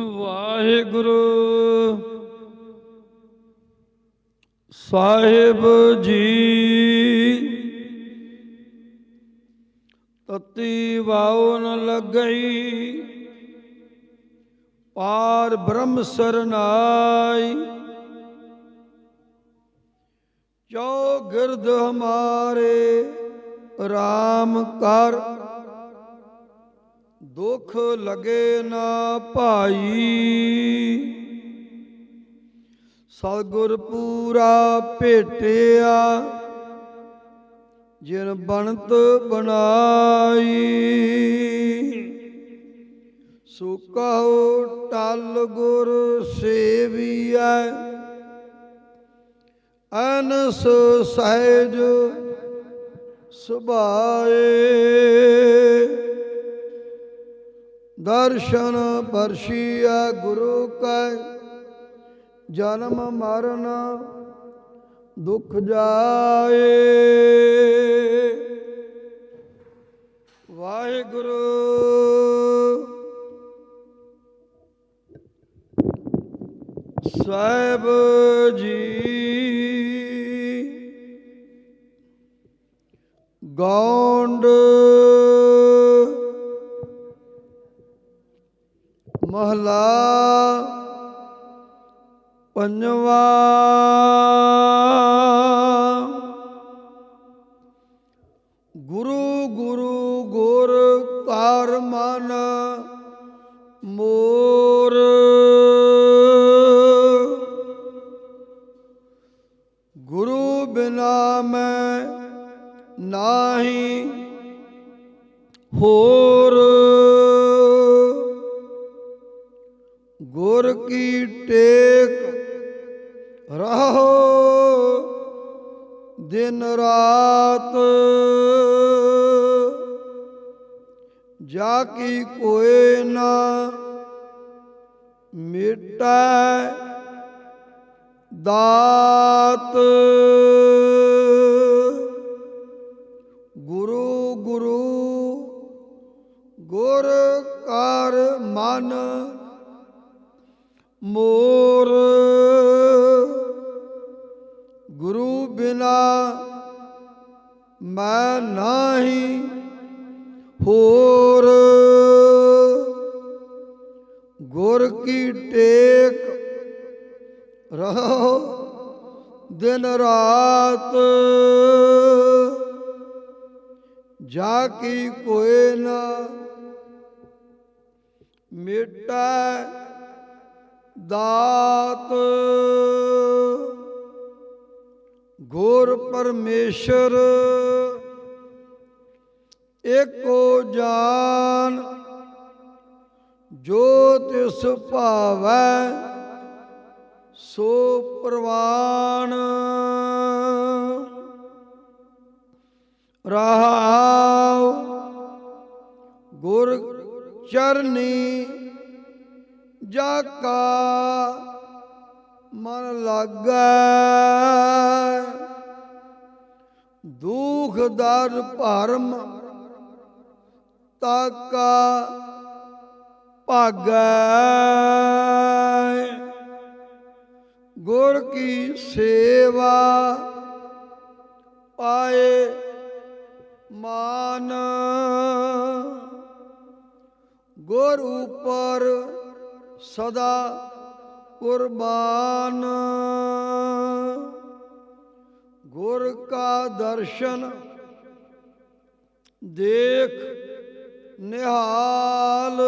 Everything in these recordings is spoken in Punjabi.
ਵਾਹਿਗੁਰੂ। ਸਾਹਿਬ ਜੀ, ਤਤੀ ਵਾਉ ਨ ਲੱਗਈ, ਪਾਰ ਬ੍ਰਹਮ ਸਰਨਾਈ ਜੋ ਗਿਰਦ ਹਮਾਰੇ RAM ਕਰ ਦੁਖ ਲਗੇ ਨਾ ਭਾਈ। ਸਤਿਗੁਰ ਪੂਰਾ ਭੇਟਿਆ, ਜਿਨ ਬਣਤ ਬਣਾਈ। ਸੋ ਕਹੋ ਟਲ ਗੁਰ ਸੇਵੀਐ, ਅਨਸ ਸਹਿਜ ਸੁਭਾਏ। ਦਰਸ਼ਨ ਪਰਸ਼ੀਆ ਗੁਰੂ ਕੈ ਜਨਮ ਮਰਨ ਦੁਖ ਜਾਏ। ਵਾਹਿਗੁਰੂ। ਸਾਹਿਬ ਜੀ ਗੌਂਡ ਮਹਲਾ ਪੰਜਵਾ। ਗੁਰੂ ਗੁਰੂ ਗੁਰ ਕਰ ਮਨ ਗੁਰ ਕੀ ਟੇਕ ਰਹੋ ਦਿਨ ਰਾਤ? ਜਾ ਕੀ ਕੋਏ ਨਾ ਮਿਟੈ ਦਾਤ? ਗੁਰੂ ਗੁਰੂ ਗੁਰ ਕਰ ਮਨ ਮੋਰ। ਗੁਰੂ ਬਿਨਾ ਮੈਂ ਨਹੀਂ ਹੋਰ। ਗੁਰ ਕੀ ਟੇਕ ਰਹੋ ਦਿਨ ਰਾਤ। ਜਾ ਕੀ ਕੋਏ ਨਾ ਮਿਟੈ ਦਾਤ ਗੁਰ ਪਰਮੇਸ਼ਰ ਏਕੋ ਜਾਨ ਜੋ ਤਿਸ ਭਾਵੈ ਸੋ ਪ੍ਰਵਾਨ। ਰਹਾਉ ਗੁਰ ਚਰਨੀ ਜਾ ਕਾ ਮਨ ਲਾਗੈ। ਦੁਖ ਦਰ ਭਰਮ ਤਾਕਾ ਭਾਗੈ। ਗੁਰ ਕੀ ਸੇਵਾ ਪਾਏ ਮਾਨ। ਗੁਰ ਉਪਰ ਸਦਾ ਕੁਰਬਾਨ। ਗੁਰ ਕਾ ਦਰਸ਼ਨ ਦੇਖ ਨਿਹਾਲ।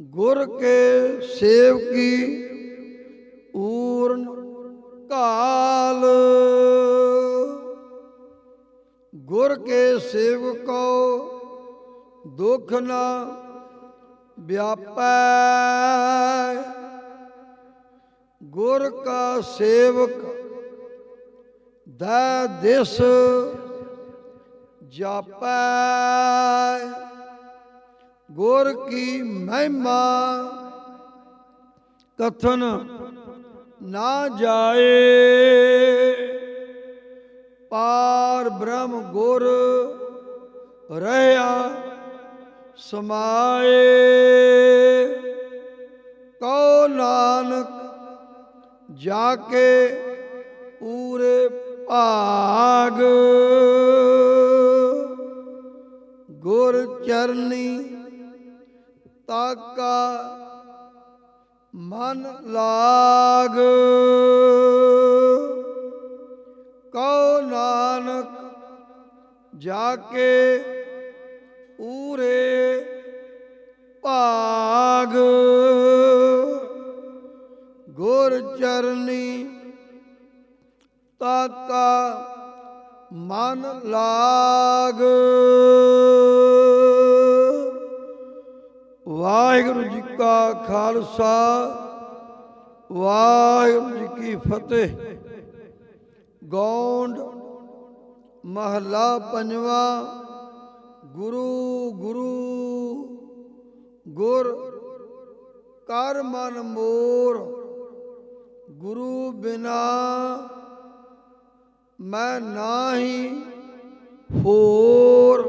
ਗੁਰ ਕੇ ਸੇਵਕੀ ਊਰਨ ਕਾਲ। ਗੁਰ ਕੇ ਸੇਵਕੋ ਦੁਖ ਨਾ ਵਿਆਪੈ। ਗੁਰ ਕਾ ਸੇਵਕ ਦਾ ਦਿਸ ਜਾਪੈ। ਗੁਰ ਕੀ ਮਹਿਮਾ ਕਥਨ ਨਾ ਜਾਏ। ਪਾਰ ਬ੍ਰਹਮ ਗੁਰ ਰਹਿਆ ਸਮਾਏ। ਕਉ ਨਾਨਕ ਜਾ ਕੇ ਪੂਰੇ ਭਾਗ। ਗੁਰ ਚਰਨੀ ਤਾਕਾ ਮਨ ਲਾਗ। ਕਉ ਨਾਨਕ ਜਾ ਕੇ ਪੂਰੇ ਭਾਗ ਗੁਰ ਚਰਨੀ ਤਾਕਾ ਮਨ ਲਾਗ। ਵਾਹਿਗੁਰੂ ਜੀ ਕਾ ਖਾਲਸਾ, ਵਾਹਿਗੁਰੂ ਜੀ ਕੀ ਫਤਿਹ। ਗੌਂਡ ਮਹਲਾ ਪੰਜਵਾਂ ਗੁਰੂ ਗੁਰੂ, ਗੁਰ, ਕਰ ਮਨ ਮੋਰ, ਗੁਰੂ ਬਿਨਾ ਮੈਂ ਨਾਹੀ ਹੋਰ।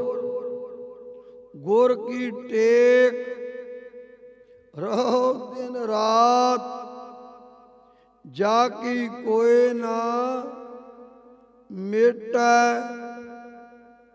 ਗੁਰ ਕੀ ਟੇਕ ਰਹੋ ਦਿਨ ਰਾਤ, ਜਾ ਕੀ ਕੋਏ ਨਾ ਮਿਟੈ।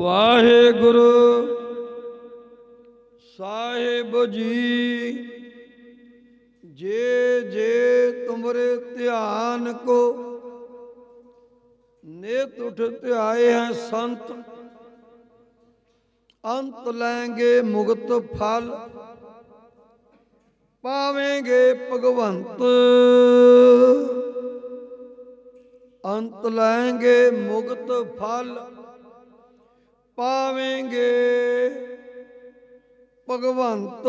ਵਾਹਿਗੁਰੂ ਸਾਹਿਬ ਜੀ, ਜੇ ਜੇ ਤੁਮਰੇ ਧਿਆਨ ਕੋ ਨੇਤ ਉਠ ਧਿਆਏ ਹੈ ਸੰਤ, ਅੰਤ ਲੈਂਗੇ ਮੁਕਤ ਫਲ, ਪਾਵੇਂਗੇ ਭਗਵੰਤ। ਅੰਤ ਲੈਂਗੇ ਮੁਕਤ ਫਲ। ਪਾਵੇਂਗੇ। ਭਗਵੰਤ।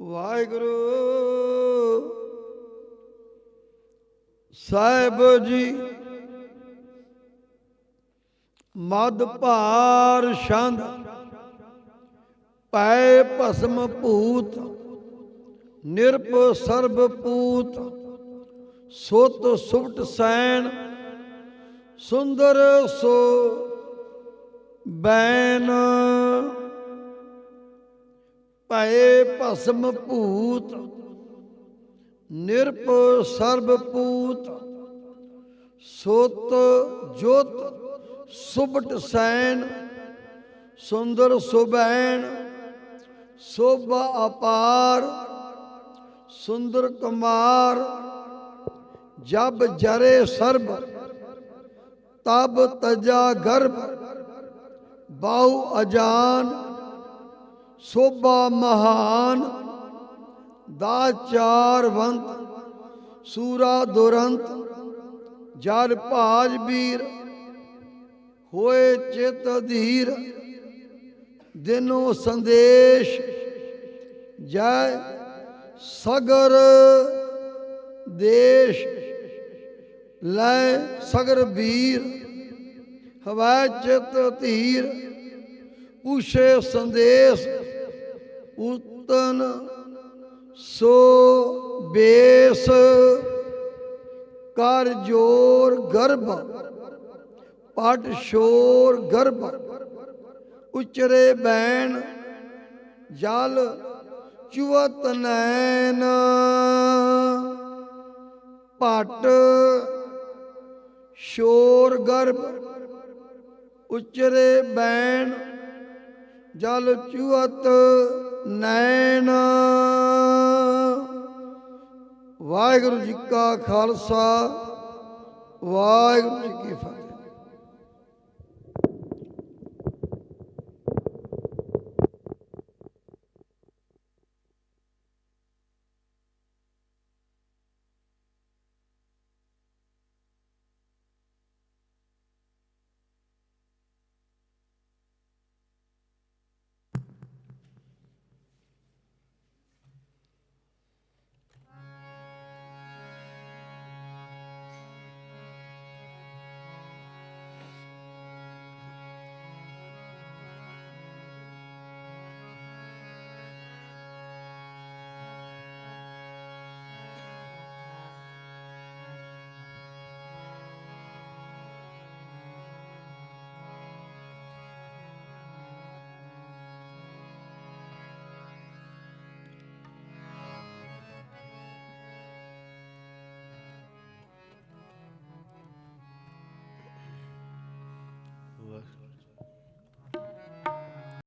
ਵਾਹਿਗੁਰੂ। ਸਾਹਿਬ ਜੀ। ਮਦ ਭਾਰ ਛੰਦ। ਪੈ ਭਸਮ ਭੂਤ। ਨਿਰਪ ਸਰਬ ਪੂਤ ਸੁਤ ਸੁਭਟ ਸੈਨ ਸੁੰਦਰ ਸੋ ਬੈਨ। ਭਏ ਭਸਮ ਭੂਤ, ਨਿਰਪ ਸਰਬ ਪੂਤ। ਸੁਤ ਜੋਤ ਸੁਭਟ ਸੈਨ ਸੁੰਦਰ ਸੁਬੈਨ ਸੋਭਾ ਅਪਾਰ, ਸੁੰਦਰ ਕੁਮਾਰ। ਜਬ ਜਰੇ ਸਰਬ, ਤਬ ਤਜਾ ਗਰਭ ਬਾਉ ਅਜਾਨ, ਸੋਭਾ ਮਹਾਨ। ਦਾ ਚਾਰਵੰਤ ਸੂਰਾ ਦੁਰੰਤ। ਜਲ ਭਾਜ ਵੀਰ, ਹੋਏ ਚਿਤ ਅਧੀਰ। ਦਿਨੋ ਸੰਦੇਸ਼, ਜੈ ਸਗਰ ਦੇਸ਼। ਲੈ ਸਗਰ ਵੀਰ, ਹਵਾ ਚਿਤ ਧੀਰ, ਪੁਛੇ ਸੰਦੇਸ਼, ਉਤਨ ਸੋ ਬੇਸ, ਕਰ ਜੋਰ ਗਰਭ, ਪਟ ਸ਼ੋਰ ਗਰਭ, ਉਚਰੇ ਬੈਣ, ਜਲ ਚੁਵਤ ਨੈਣ, ਪਟ ਸ਼ੋਰ ਗਰਭ ਉਚਰੇ ਬੈਣ, ਜਲ ਚੁਵਤ ਨੈਣ। ਵਾਹਿਗੁਰੂ ਜੀ ਕਾ ਖਾਲਸਾ, ਵਾਹਿਗੁਰੂ ਜੀ ਕੀ ਫਤਿਹ।